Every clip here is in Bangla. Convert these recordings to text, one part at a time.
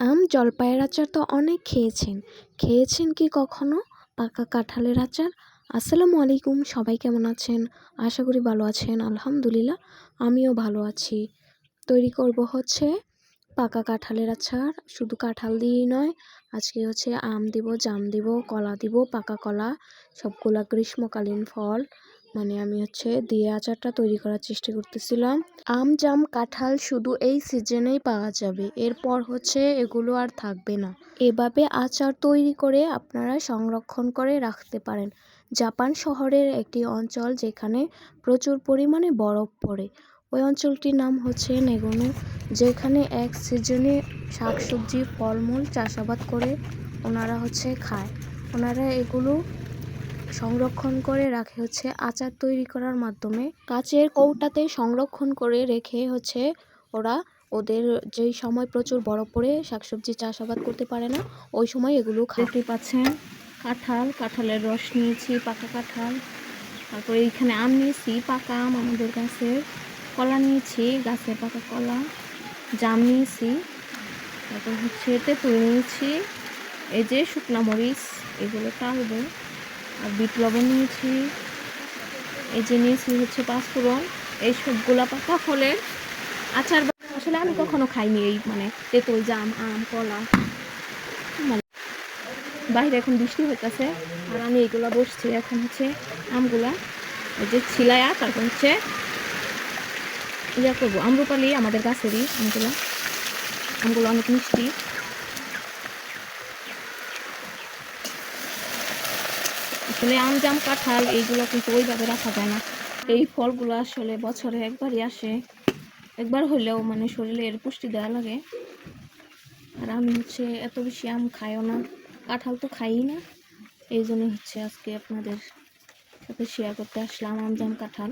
আম জলপাইয়ের আচার তো অনেক খেয়েছেন। খেয়েছেন কি কখনো? পাকা কাঁঠালের আচার? আসসালামু আলাইকুম, সবাই কেমন আছেন? আশা করি ভালো আছেন, আলহামদুলিল্লাহ, আমিও ভালো আছি। তৈরি করব হচ্ছে পাকা কাঁঠালের আচার। শুধু কাঁঠাল দিয়েই নয়, আজকে হচ্ছে আম দিব, জাম দিব, কলা দিব, পাকা কলা, সবগুলা গ্রীষ্মকালীন ফল মানে আমি হচ্ছে দিয়ে আচারটা তৈরি করার চেষ্টা করতেছিলাম। আম, জাম, কাঁঠাল শুধু এই সিজনেই পাওয়া যাবে। এরপর হচ্ছে এগুলো আর থাকবে না। এভাবে আচার তৈরি করে আপনারা সংরক্ষণ করে রাখতে পারেন। জাপান শহরের একটি অঞ্চল যেখানে প্রচুর পরিমাণে বরফ পড়ে। ওই অঞ্চলটির নাম হচ্ছে নেগোনো, যেখানে এক সিজনে শাকসবজি, ফলমূল চাষাবাদ করে ওনারা হচ্ছে খায়। ওনারা এগুলো সংরক্ষণ করে রাখে হচ্ছে আচার তৈরি করার মাধ্যমে। কাচের কৌটাতে সংরক্ষণ করে রেখে হচ্ছে ওরা ওদের যেই সময় প্রচুর বরফ পড়ে, শাকসবজি চাষাবাদ করতে পারে না, ওই সময় এগুলো দেখতে পাচ্ছেন, কাঁঠাল, কাঁঠালের রস নিয়েছি, পাকা কাঁঠাল। তারপরে এইখানে আম নিয়েছি, পাকা আম আমাদের গাছের কলা নিয়েছি গাছের পাকা কলা। জাম নিয়েছি, তারপর হচ্ছে এতে তেঁতুল নিয়েছি। এই যে শুকনা মরিচ, এগুলো টালবো আর বিট লবণ নিয়েছি। এই যে নিয়েছি হচ্ছে পাঁচফোড়ন। এই সবগুলা পাকা ফলের আচার আসলে আমি কখনো খাইনি এই মানে তেঁতুল, জাম, আম, কলা। মানে বাইরে এখন বৃষ্টি হইতেছে আর আমি এইগুলা বসছি এখন হচ্ছে আমগুলা। এই যে ছিলায়া, তারপর হচ্ছে ইয়া করব, আমরুপালি আমাদের গাছেরই আমগুলা। আমগুলো অনেক মিষ্টি। আসলে আম জাম কাঁঠাল এইগুলো কিন্তু ওইভাবে রাখা যায় না। এই ফলগুলো আসলে বছরে একবারই আসে। একবার হইলেও মানে শরীরে এর পুষ্টি দেওয়া লাগে। আর আমি হচ্ছে এত বেশি আম খাইও না। কাঁঠাল তো খাই না। এই জন্য হচ্ছে আজকে আপনাদের সাথে শেয়ার করতে আসলাম আম জাম কাঁঠাল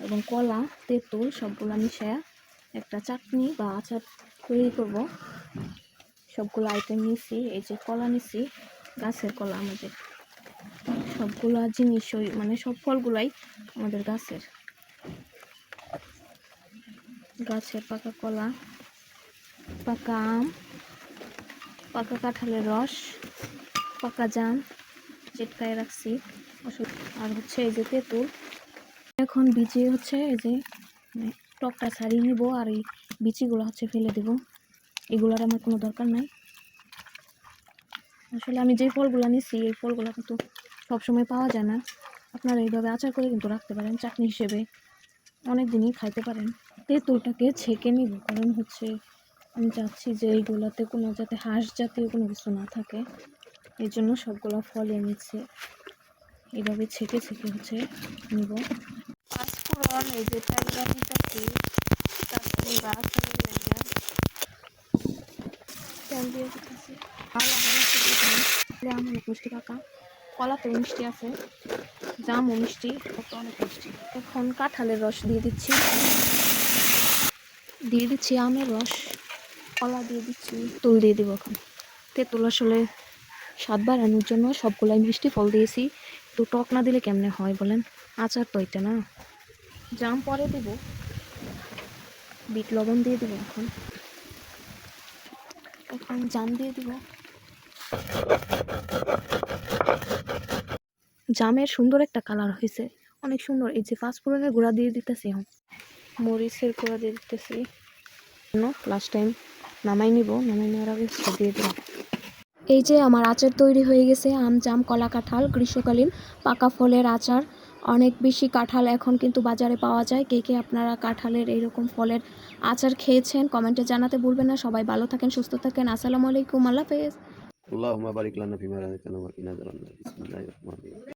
এবং কলা, তেঁতুল সবগুলো মিশায়া একটা চাটনি বা আচার তৈরি করব। সবগুলো আইটেম নিছি এই যে কলা নিছি গাছের কলা আমাদের। সবগুলা জিনিসই মানে সব ফলগুলাই আমাদের গাছের। গাছের পাকা কলা, পাকা আম, পাকা কাঁঠালের রস, পাকা জাম, চেটকায় রাখছি। ওষুধ, আর হচ্ছে এই যে তেঁতুল। এখন বিচি হচ্ছে এই যে মানে টকটা ছাড়িয়ে নিব আর এই বিচিগুলো হচ্ছে ফেলে দেব। এগুলোর আমার কোনো দরকার নাই। আসলে আমি যে ফলগুলো নিছি, এই ফলগুলো কিন্তু সবসময় পাওয়া যায় না। আপনারা এইভাবে আচার করে কিন্তু রাখতে পারেন চাটনি হিসেবে। অনেক দিনই খাইতে পারেন। তেঁতুলটাকে ছেঁকে নিব, কারণ হচ্ছে আমি চাচ্ছি যে এইগুলোতে কোনো যাতে হাঁস জাতীয় কোনো কিছু না থাকে। এই জন্য সবগুলো ফল এনেছে। এইভাবে ছেঁকে ছেঁকে হচ্ছে নিব। পাঁচফোড়ন, এই যে অনেক মিষ্টি কাকা। কলাতে মিষ্টি আছে। জামও মিষ্টি অনেক মিষ্টি। এখন কাঁঠালের রস দিয়ে দিচ্ছি। দিয়ে দিচ্ছি আমের রস। কলা দিয়ে দিচ্ছি, তুল দিয়ে দিব এখন। তেঁতুল আসলে স্বাদ বাড়ানোর জন্য সবগুলাই মিষ্টি ফল দিয়েছি। তো টক না দিলে কেমনে হয় বলেন? আচার তো এটা না। জাম পরে দেব। বিট লবণ দিয়ে দেবো এখন। এখন জাম দিয়ে দিব। জামের সুন্দর একটা কালার হয়েছে অনেক সুন্দর। এই যে পাঁচফোড়নের গুঁড়া দিয়ে দিতেছি মরিচের গুঁড়া দিয়ে দিতেছি। লাস্ট টাইম নামাই নিব। নামাই নেওয়ার আগে দিয়ে দিলাম। এই যে আমার আচার তৈরি হয়ে গেছে, আম, জাম, কলা, কাঁঠাল, গ্রীষ্মকালীন পাকা ফলের আচার। অনেক বেশি কাঁঠাল এখন কিন্তু বাজারে পাওয়া যায়। কে কে আপনারা কাঁঠালের এইরকম ফলের আচার খেয়েছেন কমেন্টে জানাতে ভুলবেন না। সবাই ভালো থাকেন, সুস্থ থাকেন। আসসালামু আলাইকুম, আল্লাহ হাফেজ। আল্লাহ